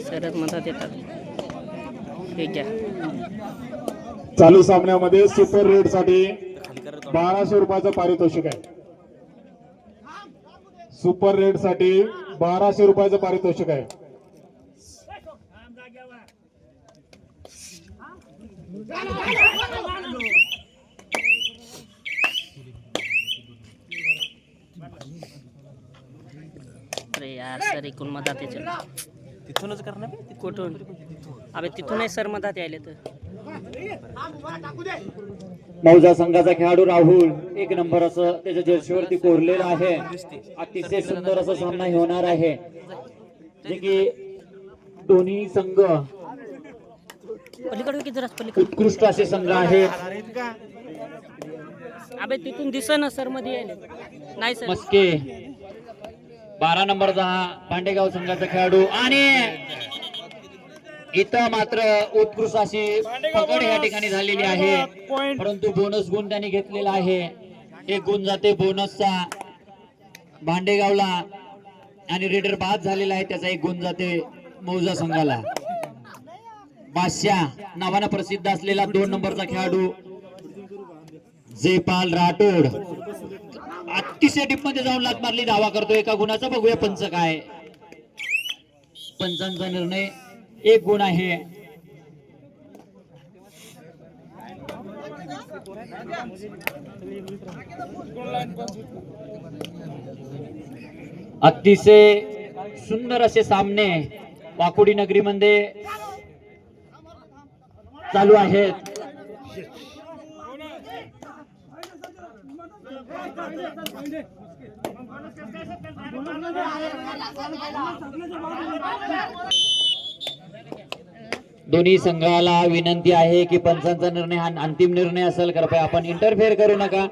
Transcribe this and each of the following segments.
शरद येतात. चालू सामन्यामध्ये सुपर रेडसाठी बाराशे रुपयाचं पारितोषिक आहे. सुपर रेडसाठी बाराशे रुपयाचं पारितोषिक आहे. अरे यार सर एकूण मधात याच्या तिथूनच करणार? तिथून. कुठून? अबे तिथूनही सर मधात यायले तर. मौजा संघाचा खेळाडू राहुल एक नंबर असं त्याच्या जर्सीवरती कोरलेला आहे. अतिशय सुंदर असा सामना होणार आहे. जे की दोन्ही संघ पलीकडे किती जरा पलीकडे? उत्कृष्ट असे संघ आहेत. अबे तिथून दिस ना सरमध्ये नाही सर. मस्के. बारा नंबरचा हा पांडेगाव संघाचा खेळाडू आणि इथं मात्र उत्कृष्ट अशी पकड या ठिकाणी झालेली आहे. परंतु बोनस गुण त्यांनी घेतलेला आहे. एक गुण जाते बोनसचा भांडेगावला आणि रेडर बाद झालेला आहे. त्याचा एक गुण जाते मौजा संघाला. बादशाह नावानं प्रसिद्ध असलेला दोन नंबरचा खेळाडू. जयपाल राठोड. अतिशय डीपमध्ये जाऊन लात मारली धावा करतो एका गुणाचा बघूया पंच काय. पंचांचा निर्णय एक गुण आहे. अतिशय सुंदर असे सामने वाकोडी नगरीमध्ये चालू आहेत. दोन्ही संघाला विनंती आहे की पंचांचा निर्णय हा अंतिम निर्णय असेल कृपया आपण इंटरफेअर करू नका.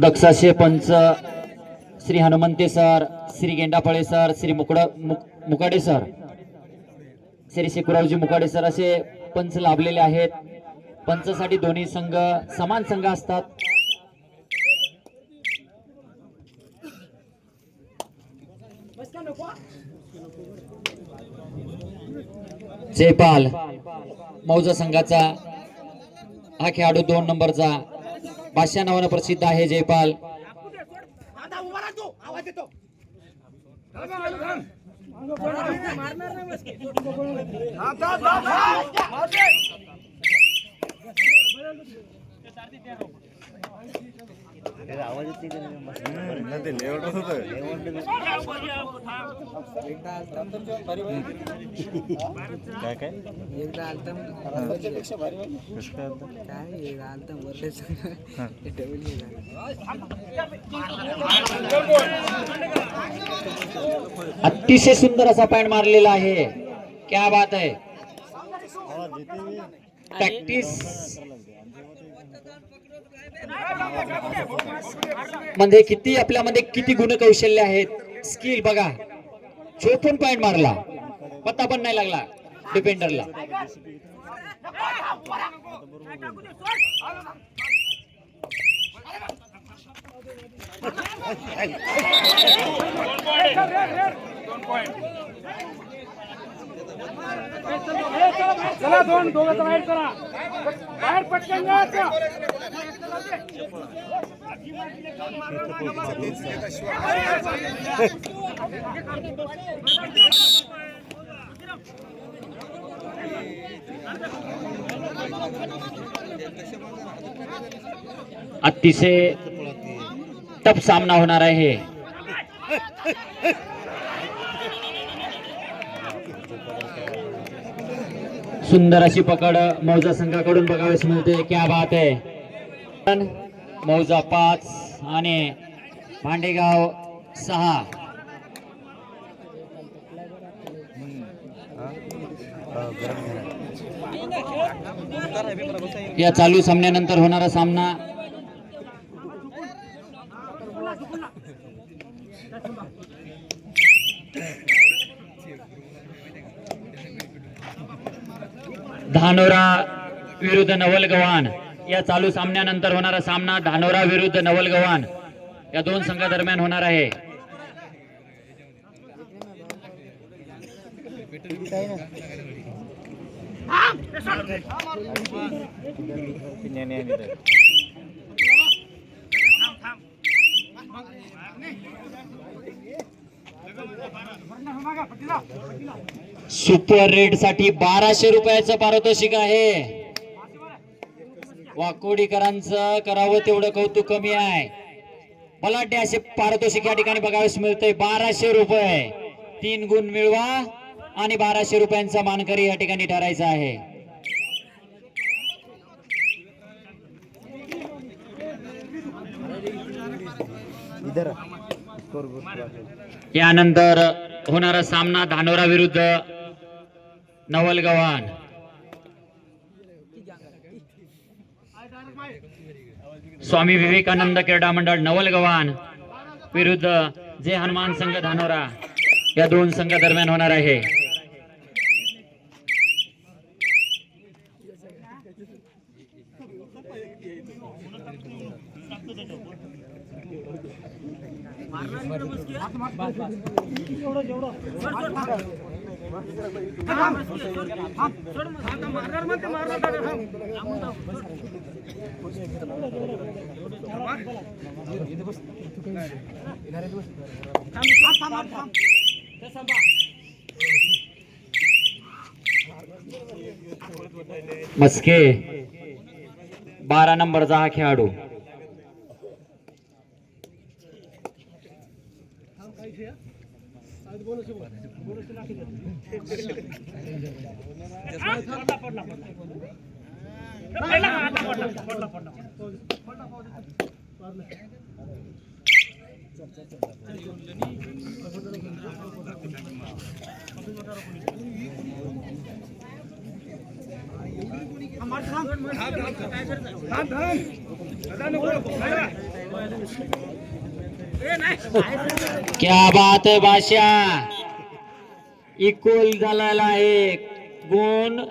दक्षाशे पंच श्री हनुमंते सर श्री गेंडाफळे सर श्री मुकड मुक- मुकाडे सर. श्री शेकुरावजी मुकाडे सर असे पंच लाभलेले आहेत. पंचसाठी दोन्ही संघ समान संघ असतात. जयपाल मौजा संघाचा हा खेळाडू दोन नंबरचा. बादशा नावानं प्रसिद्ध आहे जयपाल आवाज का नाही काय काय एकदा आलता काय आलता अतिशय सुंदर असा पॅन्ट मारलेला आहे. क्या बात आहे. प्रॅक्टिसमध्ये किती आपल्यामध्ये किती गुणकौशल्य आहेत? स्किल बघा. चोथून पॉइंट मारला. पत्ता पण नाही लागला. डिपेंडरला चला दोन बाहेर करा अतिशय टफ सामना होणार आहे सुंदर अशी पकड मौजा संघाकडून बघावीस मिळते. क्या बात आहे. मौजा पाच आणि भांडेगाव सहा. या चालू सामन्यानंतर होणारा सामना धानोरा विरुद्ध नवलगवान या चालू सामन्यानंतर होणारा सामना धानोरा विरुद्ध नवल या दोन संघादरम्यान होणार आहे. सुपर रेडसाठी बाराशे रुपयाचं पारितोषिक आहे. वाकोडीकरांचं करावं तेवढं कौतुक कमी आहे. बलाढ्य असे पारितोषिक या ठिकाणी बघावेस मिळतंय. बाराशे रुपये. तीन गुण मिळवा आणि बाराशे रुपयांचा मानकरी या ठिकाणी ठरायचा आहे. यानंतर होणारा सामना धानोरा विरुद्ध नवल गव्हाण स्वामी विवेकानंद क्रीडा मंडळ नवल गव्हाण विरुद्ध जे हनुमान संघ धानोरा या दोन संघ दरम्यान होणार आहे. मस्के बारा नंबरचा हा खेळाडू. क्या बात आहे बादशा इक्वल झालेला आहे गुण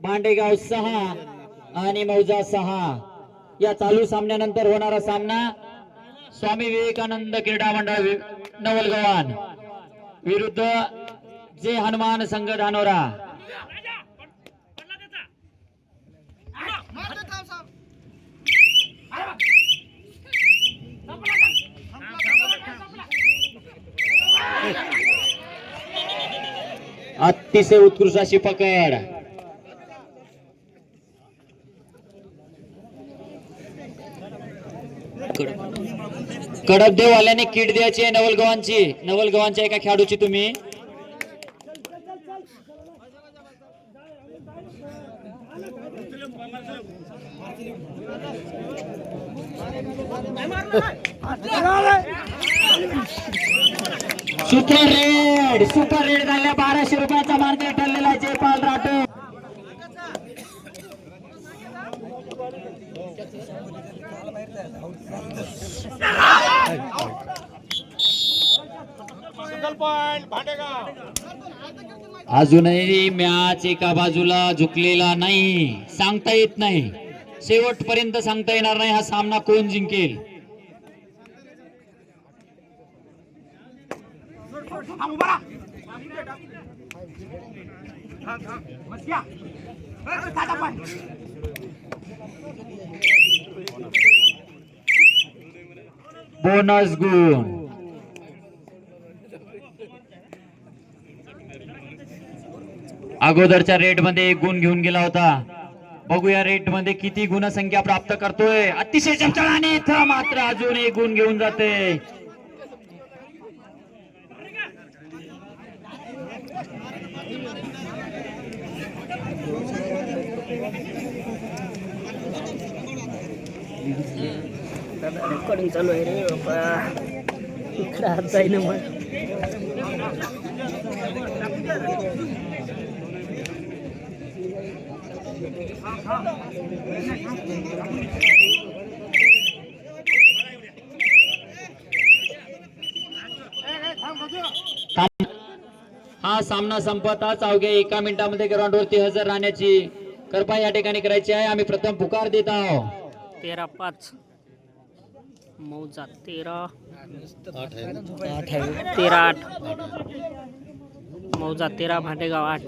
भांडेगाव सहा आणि मौजा सहा. या चालू सामन्यानंतर होणारा सामना स्वामी विवेकानंद क्रीडा मंडळ नवलगवान नवलगव्हाण. विरुद्ध जे हनुमान संघ धानोरा अतिशय उत्कृष्ट अशी पकड. कडबदेववाल्याने किट द्यायची आहे नवलगव्हाणची. नवलगव्हाणच्या एका खेळाडूची तुम्ही. सुपर रेड सुपर रेड झाल्या. बाराशे रुपयाचा मार्ग ठरलेला आहे जयपाल राठोड. अजूनही मॅच एका बाजूला झुकलेला नाही. सांगता येत नाही. शेवटपर्यंत सांगता येणार नाही हा सामना कोण जिंकेल? बोनस गुण. अगोदरच्या रेटमध्ये एक गुण घेऊन गेला होता. बघूया रेटमध्ये किती गुणसंख्या प्राप्त करतोय. अतिशय चमचळाने इथं मात्र अजून एक गुण घेऊन जाते. रेकॉर्डिंग चालू आहे रे बाबा इकडे हात जाईन मग. हा सामना संपताच अवघ्या एका मिनिटामध्ये ग्राउंड वरती हजर राहण्याची कृपा या ठिकाणी करायची आहे. आम्ही प्रथम पुकार देत आहोत. तेरा पाच. मौजा तेरा. तेरा आठ. मौजा तेरा भांडेगाव आठ.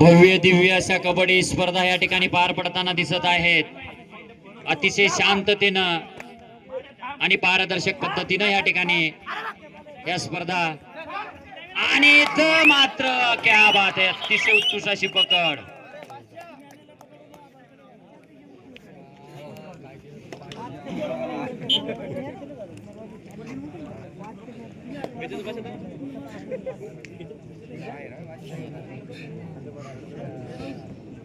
भव्य दिव्य अशा कबड्डी स्पर्धा या ठिकाणी पार पडताना दिसत आहेत. अतिशय शांततेनं आणि पारदर्शक पद्धतीनं या ठिकाणी या स्पर्धा. आणि इथं मात्र क्या बात आहे अतिशय उत्कृष्ट अशी पकड.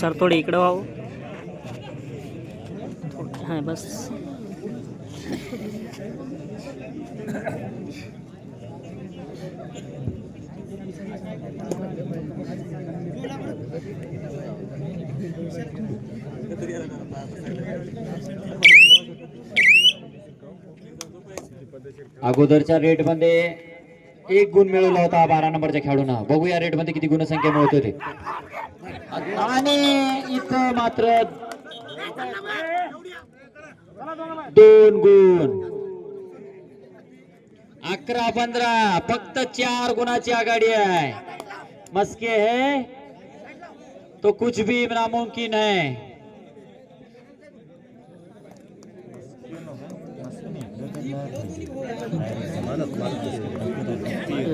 सर थोडे इकडं व्हावं हां बस. अगोदरच्या रेटमध्ये एक गुण मिळवला होता बारा नंबरच्या खेळाडूंना. बघूया रेटमध्ये किती गुणसंख्या मिळत होते आणि इथं मात्र दोन गुण. अकरा पंधरा फक्त चार गुणाची आघाडी आहे. मस्के है. तो कुछ भी नामुमकिन है.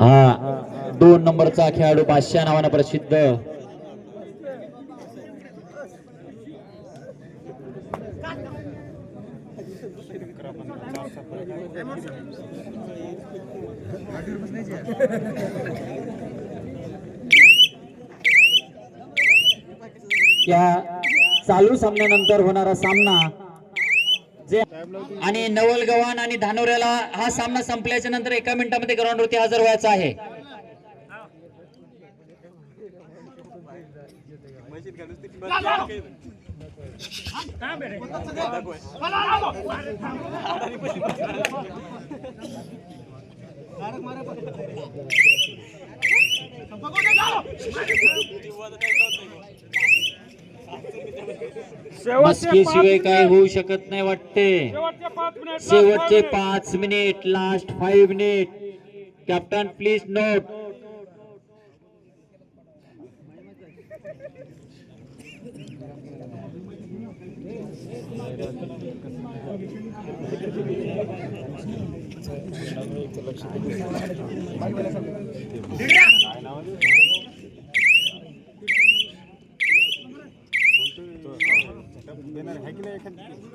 हा दोन नंबरचा खेळाडू बादशाह नावानं प्रसिद्ध. या चालू सामन्यानंतर होणारा सामना जे आणि नवलगव्हाण आणि धानोऱ्याला हा सामना संपल्याच्या नंतर एका मिनिटामध्ये ग्राउंडवरती हजर व्हायचा आहे. शिवाय काय. होऊ शकत नाही वाटते. शेवटचे पाच मिनिट शेवटचे लास्ट पाच minute last five minute captain please note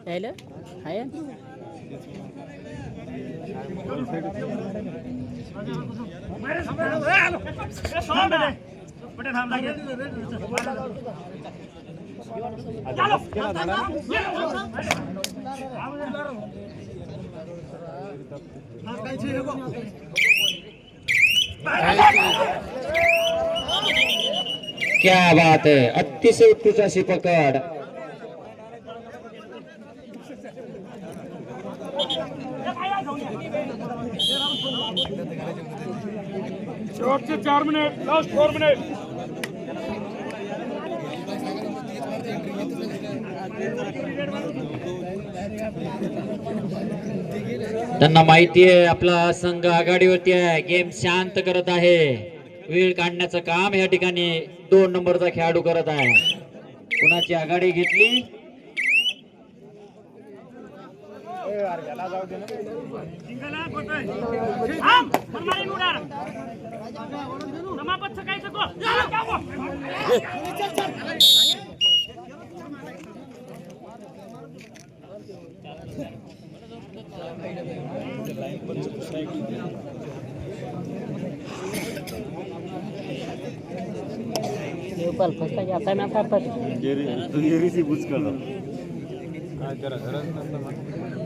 यायला आहे क्या बात है? अतिशय उत्कृष्ट अशी पकड शेवटचे चार मिनिट लास्ट फोर मिनिट त्यांना माहिती आहे आपला संघ आघाडीवरती आहे. गेम शांत करत आहे. वेळ काढण्याचं काम या ठिकाणी दोन नंबरचा खेळाडू करत आहे. कुणाची आघाडी घेतली? गोपाल फसता जाता ना. आता येरीची बुच करतो काय करा घरात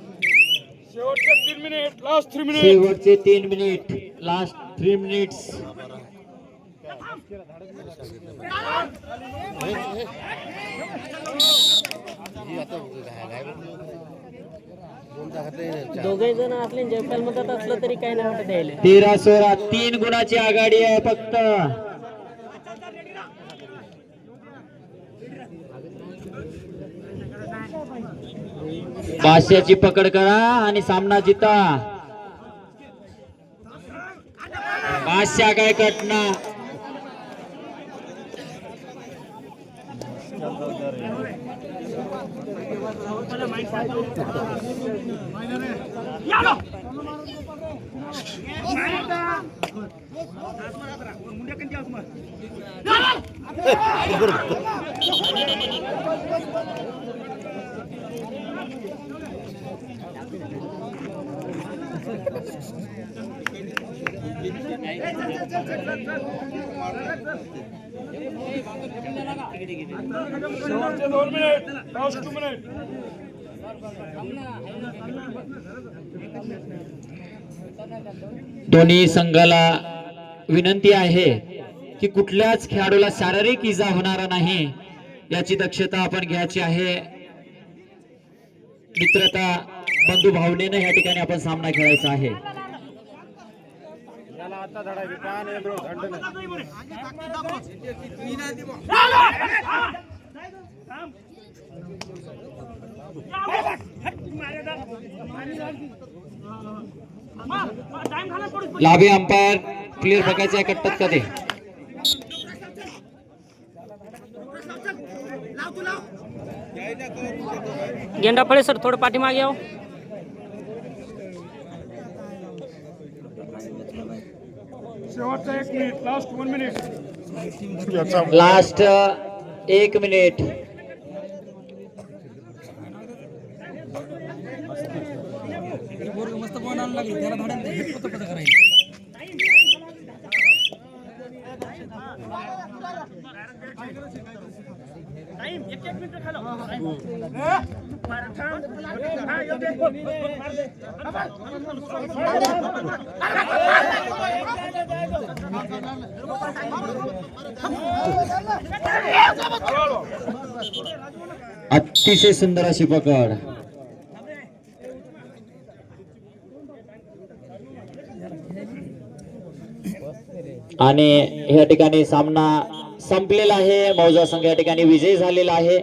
शेवटचे तीन मिनिट लास्ट थ्री मिनिट शेवटचे तीन मिनिट लास्ट थ्री मिनिट्स दोघे जण असले जयपाल मधात असलं तरी काय नाही वाटत तेरा सोळा तीन गुणाची आघाडी आहे फक्त. पाचशेची पकड करा आणि सामना जिता. पाचशा काय कटना? शेवटचे दोन मिनिट. लास्ट टू मिनिट दोन्ही संघाला विनंती आहे की कुठल्याच खेळाडूला शारीरिक इजा होणार नाही याची दक्षता आपण घ्यायची आहे. मित्रता बंधू भावनेनं या ठिकाणी आपण सामना खेळायचा आहे. लाभे अंपायर क्लिअर बघायचं आहे कट्टत का गेंडा फळे सर थोडं पाठीमागे यावं शेवटचा एक minute last one minute last एक मिनिट मस्त बोन आणून लागली त्याला करायचं टाइम एक एक मिनिट खालो अतिशय सुंदर अशी पकड. आणि या ठिकाणी सामना संपलेला आहे. मौजा संघ या ठिकाणी विजयी झालेला आहे.